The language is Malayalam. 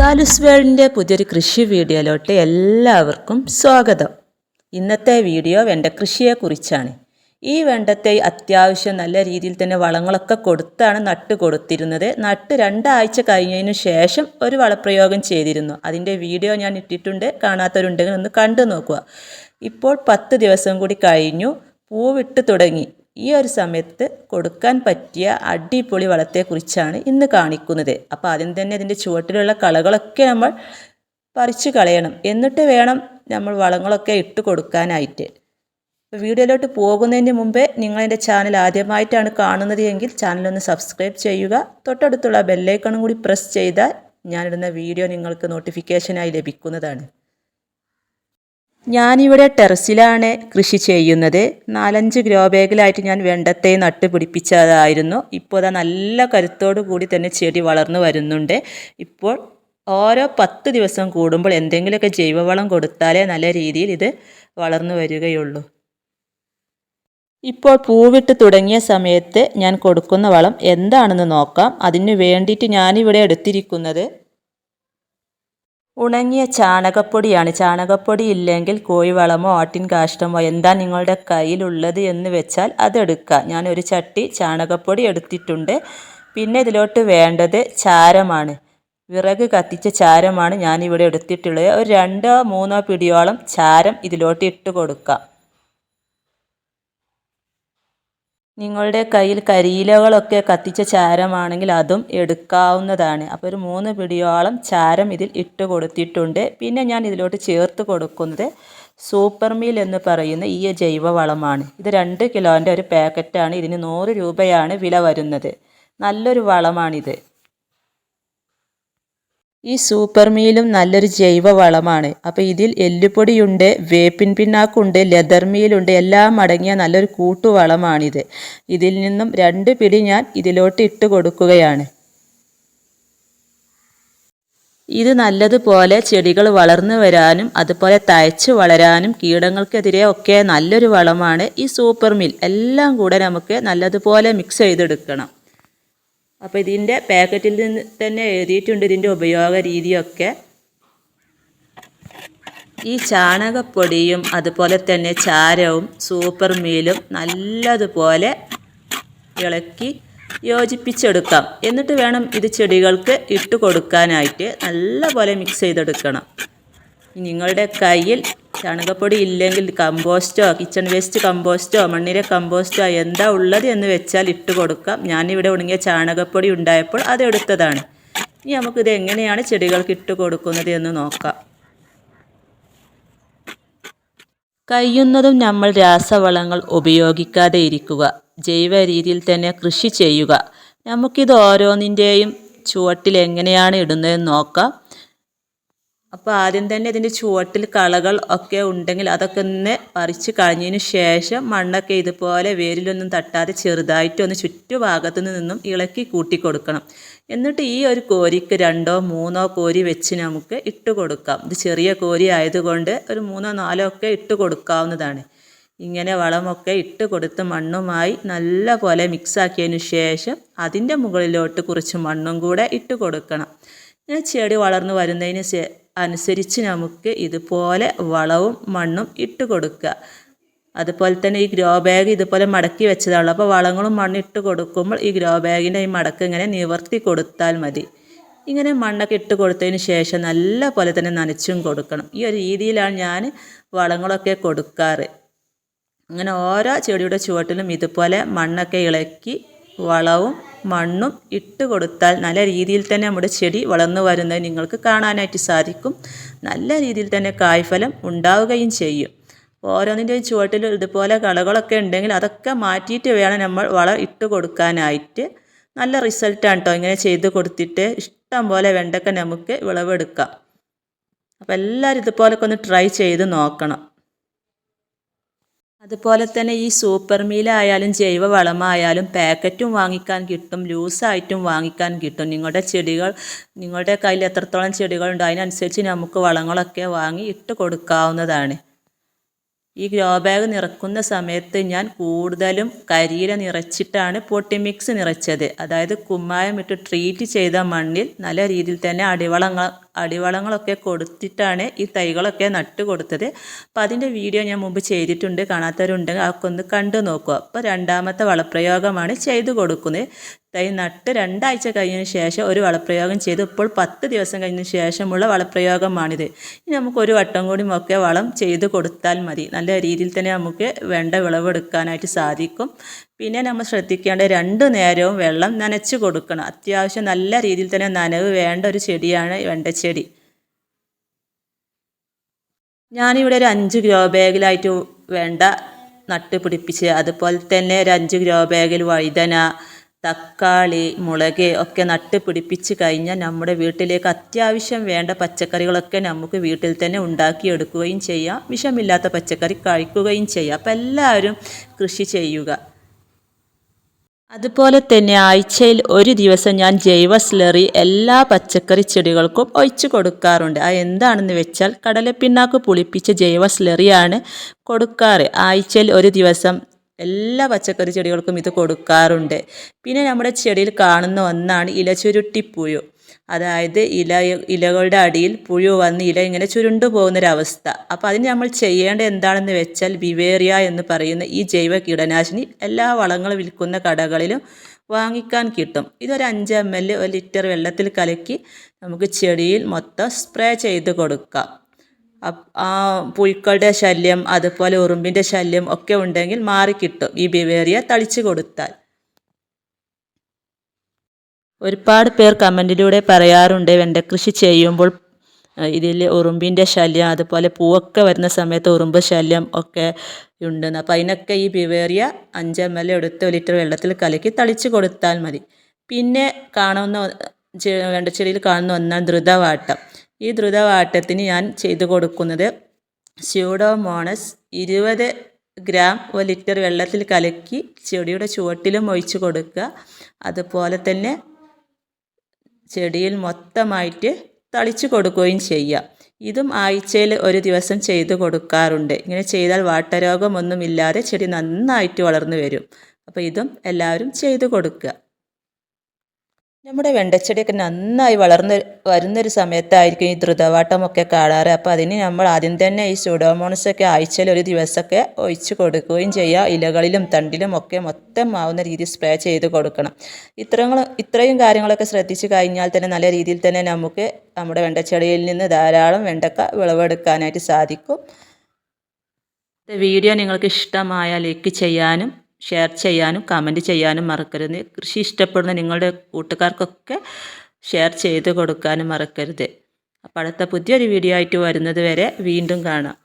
സാലുസ് വേൾഡിന്റെ പുതിയൊരു കൃഷി വീഡിയോയിലോട്ട് എല്ലാവർക്കും സ്വാഗതം. ഇന്നത്തെ വീഡിയോ വെണ്ട കൃഷിയെക്കുറിച്ചാണ് ഈ വെണ്ടത്തെ അത്യാവശ്യം നല്ല രീതിയിൽ തന്നെ വളങ്ങളൊക്കെ കൊടുത്താണ് നട്ട് കൊടുത്തിരുന്നത്. നട്ട് രണ്ടാഴ്ച കഴിഞ്ഞതിന് ശേഷം ഒരു വളപ്രയോഗം ചെയ്തിരുന്നു. അതിന്റെ വീഡിയോ ഞാൻ ഇട്ടിട്ടുണ്ട്. കാണാത്തവരുണ്ടെങ്കിൽ ഒന്ന് കണ്ടു നോക്കുക. ഇപ്പോൾ പത്ത് ദിവസം കൂടി കഴിഞ്ഞു. പൂവിട്ട് തുടങ്ങി. ഈ ഒരു സമയത്ത് കൊടുക്കാൻ പറ്റിയ അടിപൊളി വളത്തെക്കുറിച്ചാണ് ഇന്ന് കാണിക്കുന്നത്. അപ്പോൾ ആദ്യം തന്നെ ഇതിന്റെ ചുവട്ടിലുള്ള കളകളൊക്കെ നമ്മൾ പറിച്ചു കളയണം. എന്നിട്ട് വേണം നമ്മൾ വളങ്ങളൊക്കെ ഇട്ട് കൊടുക്കാനായിട്ട്. വീഡിയോയിലോട്ട് പോകുന്നതിന് മുമ്പേ നിങ്ങളെന്റെ ചാനൽ ആദ്യമായിട്ടാണ് കാണുന്നത് എങ്കിൽ ചാനലൊന്ന് സബ്സ്ക്രൈബ് ചെയ്യുക. തൊട്ടടുത്തുള്ള ബെല്ലൈക്കണും കൂടി പ്രസ് ചെയ്താൽ ഞാനിടുന്ന വീഡിയോ നിങ്ങൾക്ക് നോട്ടിഫിക്കേഷനായി ലഭിക്കുന്നതാണ്. ഞാനിവിടെ ടെറസിലാണ് കൃഷി ചെയ്യുന്നത്. നാലഞ്ച് ഗ്രോ ബാഗിലായിട്ട് ഞാൻ വെണ്ടത്തെ നട്ട് പിടിപ്പിച്ചതായിരുന്നു. ഇപ്പോൾ അതാ നല്ല കരുത്തോടു കൂടി തന്നെ ചെടി വളർന്നു വരുന്നുണ്ട്. ഇപ്പോൾ ഓരോ പത്ത് ദിവസം കൂടുമ്പോൾ എന്തെങ്കിലുമൊക്കെ ജൈവവളം കൊടുത്താലേ നല്ല രീതിയിൽ ഇത് വളർന്നു വരികയുള്ളൂ. ഇപ്പോൾ പൂവിട്ട് തുടങ്ങിയ സമയത്ത് ഞാൻ കൊടുക്കുന്ന വളം എന്താണെന്ന് നോക്കാം. അതിന് വേണ്ടിയിട്ട് ഞാനിവിടെ എടുത്തിരിക്കുന്നത് ഉണങ്ങിയ ചാണകപ്പൊടിയാണ്. ചാണകപ്പൊടി ഇല്ലെങ്കിൽ കോഴിവളമോ ആട്ടിൻ കാഷ്ടമോ എന്താ നിങ്ങളുടെ കയ്യിലുള്ളത് എന്ന് വെച്ചാൽ അതെടുക്കുക ഞാൻ ഒരു ചട്ടി ചാണകപ്പൊടി എടുത്തിട്ടുണ്ട്. പിന്നെ ഇതിലോട്ട് വേണ്ടത് ചാരമാണ്. വിറക് കത്തിച്ച ചാരമാണ് ഞാനിവിടെ എടുത്തിട്ടുള്ളത്. ഒരു രണ്ടോ മൂന്നോ പിടിയോളം ചാരം ഇതിലോട്ട് ഇട്ട് കൊടുക്കാം. നിങ്ങളുടെ കയ്യിൽ കരിയിലകളൊക്കെ കത്തിച്ച ചാരമാണെങ്കിൽ അതും എടുക്കാവുന്നതാണ്. അപ്പോൾ ഒരു മൂന്ന് പിടിയോളം ചാരം ഇതിൽ ഇട്ട് കൊടുത്തിട്ടുണ്ട്. പിന്നെ ഞാൻ ഇതിലോട്ട് ചേർത്ത് കൊടുക്കുന്നത് സൂപ്പർ മീൽ എന്ന് പറയുന്ന ഈ ജൈവവളമാണ്. ഇത് രണ്ട് കിലോന്റെ ഒരു പാക്കറ്റാണ്. ഇതിന് നൂറ് രൂപയാണ് വില വരുന്നത്. നല്ലൊരു വളമാണിത്. ഈ സൂപ്പർ മീലും നല്ലൊരു ജൈവ വളമാണ്. അപ്പോൾ ഇതിൽ എല്ലുപൊടിയുണ്ട് വേപ്പിൻ പിണ്ണാക്കുണ്ട് ലെതർ മീലുണ്ട് എല്ലാം അടങ്ങിയ നല്ലൊരു കൂട്ടുവളമാണിത്. ഇതിൽ നിന്നും രണ്ട് പിടി ഞാൻ ഇതിലോട്ട് ഇട്ട് കൊടുക്കുകയാണ്. ഇത് നല്ലതുപോലെ ചെടികൾ വളർന്നു വരാനും അതുപോലെ തയച്ച് വളരാനും കീടങ്ങൾക്കെതിരെ ഒക്കെ നല്ലൊരു വളമാണ് ഈ സൂപ്പർ മിൽ. എല്ലാം കൂടെ നമുക്ക് നല്ലതുപോലെ മിക്സ് ചെയ്തെടുക്കണം. അപ്പോൾ ഇതിന്റെ പാക്കറ്റിൽ നിന്ന് തന്നെ എഴുതിയിട്ടുണ്ട് ഇതിന്റെ ഉപയോഗ രീതിയൊക്കെ. ഈ ചാണകപ്പൊടിയും അതുപോലെ തന്നെ ചാരവും സൂപ്പർ മീലും നല്ലതുപോലെ ഇളക്കി യോജിപ്പിച്ചെടുക്കാം. എന്നിട്ട് വേണം ഇത് ചെടികൾക്ക് ഇട്ട് കൊടുക്കാനായിട്ട് നല്ലപോലെ മിക്സ് ചെയ്തെടുക്കണം. നിങ്ങളുടെ കയ്യിൽ ചാണകപ്പൊടി ഇല്ലെങ്കിൽ കമ്പോസ്റ്റോ കിച്ചൺ വേസ്റ്റ് കമ്പോസ്റ്റോ മണ്ണിര കമ്പോസ്റ്റോ എന്താ ഉള്ളത് എന്ന് വെച്ചാൽ ഇട്ട് കൊടുക്കാം. ഞാനിവിടെ ഉണങ്ങിയ ചാണകപ്പൊടി ഉണ്ടായപ്പോൾ അതെടുത്തതാണ് ഇനി നമുക്കിത് എങ്ങനെയാണ് ചെടികൾക്ക് ഇട്ട് കൊടുക്കുന്നത് എന്ന് നോക്കാം. കഴിയുന്നതും നമ്മൾ രാസവളങ്ങൾ ഉപയോഗിക്കാതെ ഇരിക്കുക. ജൈവ രീതിയിൽ തന്നെ കൃഷി ചെയ്യുക. നമുക്കിത് ഓരോന്നിന്റെയും ചുവട്ടിൽ എങ്ങനെയാണ് ഇടുന്നതെന്ന് നോക്കാം. അപ്പോൾ ആദ്യം തന്നെ ഇതിന്റെ ചുവട്ടിൽ കളകൾ ഒക്കെ ഉണ്ടെങ്കിൽ അതൊക്കെ ഒന്ന് പറിച്ച് കളഞ്ഞതിന് ശേഷം മണ്ണൊക്കെ ഇതുപോലെ വേരിലൊന്നും തട്ടാതെ ചെറുതായിട്ട് ഒന്ന് ചുറ്റുഭാഗത്തു നിന്നും ഇളക്കി കൂട്ടി കൊടുക്കണം. എന്നിട്ട് ഈ ഒരു കോരിക്ക് രണ്ടോ മൂന്നോ കോരി വെച്ച് നമുക്ക് ഇട്ട് കൊടുക്കാം. ഇത് ചെറിയ കോരി ആയതുകൊണ്ട് ഒരു മൂന്നോ നാലോ ഒക്കെ ഇട്ട് കൊടുക്കാവുന്നതാണ്. ഇങ്ങനെ വളമൊക്കെ ഇട്ട് കൊടുത്ത് മണ്ണുമായി നല്ല പോലെ മിക്സാക്കിയതിന് ശേഷം അതിന്റെ മുകളിലോട്ട് കുറച്ച് മണ്ണും കൂടെ ഇട്ട് കൊടുക്കണം. ചെടി വളർന്നു വരുന്നതിന് അനുസരിച്ച് നമുക്ക് ഇതുപോലെ വളവും മണ്ണും ഇട്ട് കൊടുക്കുക. അതുപോലെ തന്നെ ഈ ഗ്രോ ബാഗ് ഇതുപോലെ മടക്കി വെച്ചതാണല്ലോ അപ്പോൾ വളങ്ങളും മണ്ണും ഇട്ട് കൊടുക്കുമ്പോൾ ഈ ഗ്രോ ബാഗിന്റെ ഈ മടക്ക് ഇങ്ങനെ നിവർത്തി കൊടുത്താൽ മതി. ഇങ്ങനെ മണ്ണൊക്കെ ഇട്ട് കൊടുത്തതിന് ശേഷം നല്ല പോലെ തന്നെ നനച്ചും കൊടുക്കണം. ഈ ഒരു രീതിയിലാണ് ഞാൻ വളങ്ങളൊക്കെ കൊടുക്കാറ്. അങ്ങനെ ഓരോ ചെടിയുടെ ചുവട്ടിലും ഇതുപോലെ മണ്ണൊക്കെ ഇളക്കി വളവും മണ്ണും ഇട്ട് കൊടുത്താൽ നല്ല രീതിയിൽ തന്നെ നമ്മുടെ ചെടി വളർന്നു വരുന്നത് നിങ്ങൾക്ക് കാണാനായിട്ട് സാധിക്കും. നല്ല രീതിയിൽ തന്നെ കായ്ഫലം ഉണ്ടാവുകയും ചെയ്യും. ഓരോന്നിന്റെയും ചുവട്ടിൽ ഇതുപോലെ കളകളൊക്കെ ഉണ്ടെങ്കിൽ അതൊക്കെ മാറ്റിയിട്ട് വേണം നമ്മൾ വളം ഇട്ട് കൊടുക്കാനായിട്ട്. നല്ല റിസൾട്ടാണ് കേട്ടോ ഇങ്ങനെ ചെയ്ത് കൊടുത്തിട്ട് ഇഷ്ടം പോലെ വെണ്ടക്ക നമുക്ക് വിളവെടുക്കാം. അപ്പോൾ എല്ലാവരും ഇതുപോലൊക്കെ ഒന്ന് ട്രൈ ചെയ്ത് നോക്കണം. അതുപോലെ തന്നെ ഈ സൂപ്പർ മീലായാലും ജൈവ വളമായാലും പാക്കറ്റും വാങ്ങിക്കാൻ കിട്ടും ലൂസായിട്ടും വാങ്ങിക്കാൻ കിട്ടും. നിങ്ങളുടെ ചെടികൾ നിങ്ങളുടെ കയ്യിൽ എത്രത്തോളം ചെടികളുണ്ടോ അതിനനുസരിച്ച് നമുക്ക് വളങ്ങളൊക്കെ വാങ്ങി ഇട്ട് കൊടുക്കാവുന്നതാണ്. ഈ ഗ്രോ ബാഗ് നിറക്കുന്ന സമയത്ത് ഞാൻ കൂടുതലും കരിയില നിറച്ചിട്ടാണ് പൊട്ടി മിക്സ് നിറച്ചത്. അതായത് കുമ്മായം ഇട്ട് ട്രീറ്റ് ചെയ്ത മണ്ണിൽ നല്ല രീതിയിൽ തന്നെ അടിവളങ്ങൾ അടിവളങ്ങളൊക്കെ കൊടുത്തിട്ടാണ് ഈ തൈകളൊക്കെ നട്ട് കൊടുത്തത്. അപ്പോൾ അതിന്റെ വീഡിയോ ഞാൻ മുമ്പ് ചെയ്തിട്ടുണ്ട്. കാണാത്തവരുണ്ടെങ്കിൽ അതൊക്കെ ഒന്ന് കണ്ടു നോക്കുക. അപ്പോൾ രണ്ടാമത്തെ വളപ്രയോഗമാണ് ചെയ്തു കൊടുക്കുന്നത്. തൈ നട്ട് രണ്ടാഴ്ച കഴിഞ്ഞതിന് ശേഷം ഒരു വളപ്രയോഗം ചെയ്തു. ഇപ്പോൾ പത്ത് ദിവസം കഴിഞ്ഞതിന് ശേഷമുള്ള വളപ്രയോഗമാണിത്. ഇനി നമുക്ക് ഒരു വട്ടം കൂടി ഒക്കെ വളം ചെയ്ത് കൊടുത്താൽ മതി. നല്ല രീതിയിൽ തന്നെ നമുക്ക് വേണ്ട വിളവെടുക്കാനായിട്ട് സാധിക്കും. പിന്നെ നമ്മൾ ശ്രദ്ധിക്കേണ്ട രണ്ട് നേരവും വെള്ളം നനച്ച് കൊടുക്കണം. അത്യാവശ്യം നല്ല രീതിയിൽ തന്നെ നനവ് വേണ്ട ഒരു ചെടിയാണ് വെണ്ടച്ചെടി ഞാനിവിടെ ഒരു അഞ്ച് ഗ്രോ ബാഗിലായിട്ട് വേണ്ട നട്ട് പിടിപ്പിച്ച് അതുപോലെ തന്നെ ഒരു അഞ്ച് ഗ്രോ ബാഗിൽ വഴുതന തക്കാളി മുളക് ഒക്കെ നട്ട് പിടിപ്പിച്ച് കഴിഞ്ഞാൽ നമ്മുടെ വീട്ടിലേക്ക് അത്യാവശ്യം വേണ്ട പച്ചക്കറികളൊക്കെ നമുക്ക് വീട്ടിൽ തന്നെ ഉണ്ടാക്കിയെടുക്കുകയും ചെയ്യാം. വിഷമില്ലാത്ത പച്ചക്കറി കഴിക്കുകയും ചെയ്യാം. അപ്പം എല്ലാവരും കൃഷി ചെയ്യുക. അതുപോലെ തന്നെ ആഴ്ചയിൽ ഒരു ദിവസം ഞാൻ ജൈവ സ്ലറി എല്ലാ പച്ചക്കറി ചെടികൾക്കും ഒഴിച്ചു കൊടുക്കാറുണ്ട്. അത് എന്താണെന്ന് വെച്ചാൽ കടലപ്പിണ്ണാക്ക് പുളിപ്പിച്ച ജൈവ സ്ലറിയാണ് കൊടുക്കാറ്. ആഴ്ചയിൽ ഒരു ദിവസം എല്ലാ പച്ചക്കറി ചെടികൾക്കും ഇത് കൊടുക്കാറുണ്ട്. പിന്നെ നമ്മുടെ ചെടിയിൽ കാണുന്ന ഒന്നാണ് ഇലചുരുട്ടിപ്പുഴു അതായത് ഇല ഇലകളുടെ അടിയിൽ പുഴു വന്ന് ഇല ഇങ്ങനെ ചുരുണ്ടു പോകുന്നൊരവസ്ഥ. അപ്പോൾ അതിന് നമ്മൾ ചെയ്യേണ്ട എന്താണെന്ന് വെച്ചാൽ ബിവേറിയ എന്ന് പറയുന്ന ഈ ജൈവ കീടനാശിനി എല്ലാ വളങ്ങളും വിൽക്കുന്ന കടകളിലും വാങ്ങിക്കാൻ കിട്ടും. ഇതൊരു അഞ്ച് എം എൽ ഒരു ലിറ്റർ വെള്ളത്തിൽ കലക്കി നമുക്ക് ചെടിയിൽ മൊത്തം സ്പ്രേ ചെയ്ത് കൊടുക്കാം. ആ പുഴുക്കളുടെ ശല്യം അതുപോലെ ഉറുമ്പിന്റെ ശല്യം ഒക്കെ ഉണ്ടെങ്കിൽ മാറിക്കിട്ടും ഈ ബിവേറിയ തളിച്ചു കൊടുത്താൽ. ഒരുപാട് പേർ കമന്റിലൂടെ പറയാറുണ്ട് വെണ്ടക്കൃഷി ചെയ്യുമ്പോൾ ഇതിൽ ഉറുമ്പിന്റെ ശല്യം അതുപോലെ പൂവൊക്കെ വരുന്ന സമയത്ത് ഉറുമ്പ് ശല്യം ഒക്കെ ഉണ്ടെന്ന്. അപ്പോൾ അതിനൊക്കെ ഈ ബിവേറിയ അഞ്ച് എം എൽ എടുത്ത് ഒരു ലിറ്റർ വെള്ളത്തിൽ കലക്കി തളിച്ച് കൊടുത്താൽ മതി. പിന്നെ കാണുന്ന വെണ്ടച്ചെടിയിൽ കാണുന്ന ഒന്നാണ് ദ്രുതവാട്ടം. ഈ ദ്രുതവാട്ടത്തിന് ഞാൻ ചെയ്തു കൊടുക്കുന്നത് സ്യൂഡോമോണസ് ഇരുപത് ഗ്രാം ഒരു ലിറ്റർ വെള്ളത്തിൽ കലക്കി ചെടിയുടെ ചുവട്ടിലും ഒഴിച്ചു കൊടുക്കുക. അതുപോലെ തന്നെ ചെടിയിൽ മൊത്തമായിട്ട് തളിച്ചു കൊടുക്കുകയും ചെയ്യുക. ഇതും ആഴ്ചയിൽ ഒരു ദിവസം ചെയ്തു കൊടുക്കാറുണ്ട്. ഇങ്ങനെ ചെയ്താൽ വാട്ടരോഗമൊന്നുമില്ലാതെ ചെടി നന്നായിട്ട് വളർന്നു വരും. അപ്പോൾ ഇതും എല്ലാവരും ചെയ്തു കൊടുക്കുക. നമ്മുടെ വെണ്ടച്ചെടിയൊക്കെ നന്നായി വളർന്ന് വരുന്നൊരു സമയത്തായിരിക്കും ഈ ദ്രുതവാട്ടമൊക്കെ കാണാറ്. അപ്പോൾ അതിന് നമ്മൾ ആദ്യം തന്നെ ഈ സ്യൂഡോമോണസൊക്കെ ആഴ്ചയിൽ ഒരു ദിവസമൊക്കെ ഒഴിച്ച് കൊടുക്കുകയും ചെയ്യുക. ഇലകളിലും തണ്ടിലും ഒക്കെ മൊത്തം ആവുന്ന രീതിയിൽ സ്പ്രേ ചെയ്ത് കൊടുക്കണം. ഇത്രങ്ങൾ ഇത്രയും കാര്യങ്ങളൊക്കെ ശ്രദ്ധിച്ചു കഴിഞ്ഞാൽ തന്നെ നല്ല രീതിയിൽ തന്നെ നമുക്ക് നമ്മുടെ വെണ്ടച്ചെടിയിൽ നിന്ന് ധാരാളം വെണ്ടക്ക വിളവെടുക്കാനായിട്ട് സാധിക്കും. വീഡിയോ നിങ്ങൾക്ക് ഇഷ്ടമായ ലൈക്ക് ചെയ്യാനും ഷെയർ ചെയ്യാനും കമന്റ് ചെയ്യാനും മറക്കരുത്. കൃഷി ഇഷ്ടപ്പെടുന്ന നിങ്ങളുടെ കൂട്ടുകാർക്കൊക്കെ ഷെയർ ചെയ്ത് കൊടുക്കാനും മറക്കരുത്. അപ്പോൾ അടുത്ത പുതിയൊരു വീഡിയോ ആയിട്ട് വരുന്നത് വരെ വീണ്ടും കാണാം.